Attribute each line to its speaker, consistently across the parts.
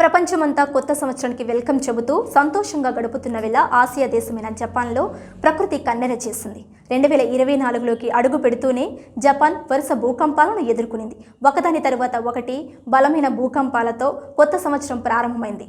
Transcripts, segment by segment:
Speaker 1: ప్రపంచమంతా కొత్త సంవత్సరానికి వెల్కమ్ చెబుతూ సంతోషంగా గడుపుతున్న వేళ ఆసియా దేశమైన జపాన్లో ప్రకృతి కన్నెర చేసింది. రెండు వేల ఇరవై నాలుగులోకి అడుగు పెడుతూనే జపాన్ వరుస భూకంపాలను ఎదుర్కొనింది. ఒకదాని తరువాత ఒకటి బలమైన భూకంపాలతో కొత్త సంవత్సరం ప్రారంభమైంది.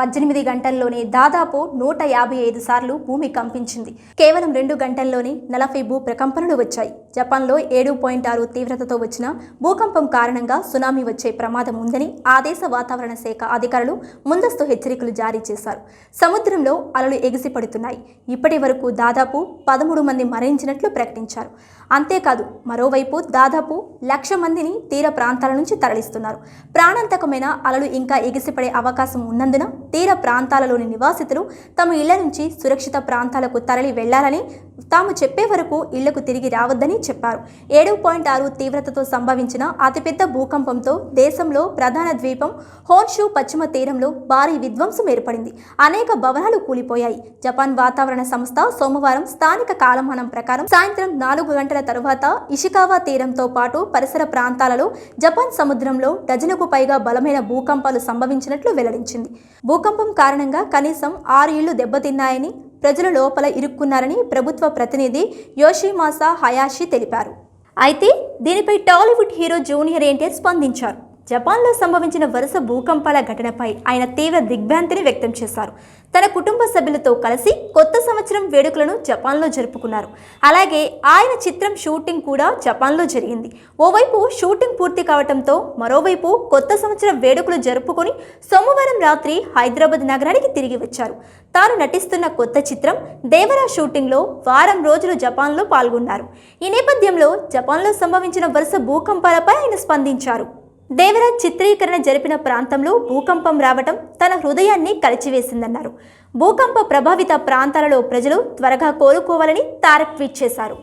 Speaker 1: పద్దెనిమిది గంటల్లోనే దాదాపు నూట యాభై ఐదు సార్లు భూమి కంపించింది. కేవలం రెండు గంటల్లోనే నలభై భూ ప్రకంపనలు వచ్చాయి. జపాన్లో ఏడు పాయింట్ ఆరు తీవ్రతతో వచ్చిన భూకంపం కారణంగా సునామీ వచ్చే ప్రమాదం ఉందని ఆ దేశ వాతావరణ శాఖ అధికారులు ముందస్తు హెచ్చరికలు జారీ చేశారు. సముద్రంలో అలలు ఎగిసిపడుతున్నాయి. ఇప్పటి వరకు దాదాపు పదమూడు మంది తరలించినట్లు ప్రకటించారు. అంతేకాదు మరోవైపు దాదాపు లక్ష మందిని తీర ప్రాంతాల నుంచి తరలిస్తున్నారు. ప్రాణాంతకమైన అలలు ఇంకా ఎగిసిపడే అవకాశం ఉన్నందున తీర ప్రాంతాలలోని నివాసితులు తమ ఇళ్ళ నుంచి సురక్షిత ప్రాంతాలకు తరలి వెళ్ళాలని తాము చెప్పే వరకు ఇళ్ళకు తిరిగి రావద్దని చెప్పారు. ఏడు పాయింట్ ఆరు తీవ్రతతో సంభవించిన అతిపెద్ద భూకంపంతో దేశంలో ప్రధాన ద్వీపం హోన్షూ పశ్చిమ తీరంలో భారీ విధ్వంసం ఏర్పడింది. అనేక భవనాలు కూలిపోయాయి. జపాన్ వాతావరణ సంస్థ సోమవారం స్థానిక కాలమానం ప్రకారం సాయంత్రం నాలుగు గంటల తరువాత ఇషికావా తీరంతో పాటు పరిసర ప్రాంతాలలో జపాన్ సముద్రంలో డజనుకు పైగా బలమైన భూకంపాలు సంభవించినట్లు వెల్లడించింది. భూకంపం కారణంగా కనీసం ఆరు ఇళ్ళు దెబ్బతిన్నాయని ప్రజలు లోపల ఇరుక్కున్నారని ప్రభుత్వ ప్రతినిధి యోషిమాసా హయాషి తెలిపారు. అయితే దీనిపై టాలీవుడ్ హీరో జూనియర్ ఎన్టీఆర్ స్పందించారు. జపాన్లో సంభవించిన వరుస భూకంపాల ఘటనపై ఆయన తీవ్ర దిగ్భ్రాంతిని వ్యక్తం చేశారు. తన కుటుంబ సభ్యులతో కలిసి కొత్త సంవత్సరం వేడుకలను జపాన్లో జరుపుకున్నారు. అలాగే ఆయన చిత్రం షూటింగ్ కూడా జపాన్లో జరిగింది. ఓవైపు షూటింగ్ పూర్తి కావడంతో మరోవైపు కొత్త సంవత్సరం వేడుకలు జరుపుకొని సోమవారం రాత్రి హైదరాబాద్ నగరానికి తిరిగి వచ్చారు. తాను నటిస్తున్న కొత్త చిత్రం దేవరా షూటింగ్లో వారం రోజులు జపాన్లో పాల్గొన్నారు. ఈ నేపథ్యంలో జపాన్లో సంభవించిన వరుస భూకంపాలపై ఆయన స్పందించారు. దేవరాజ్ చిత్రీకరణ జరిపిన ప్రాంతంలో భూకంపం రావటం తన హృదయాన్ని కలిచివేసిందన్నారు. భూకంప ప్రభావిత ప్రాంతాలలో ప్రజలు త్వరగా కోలుకోవాలని తారక్ ట్వీట్ చేశారు.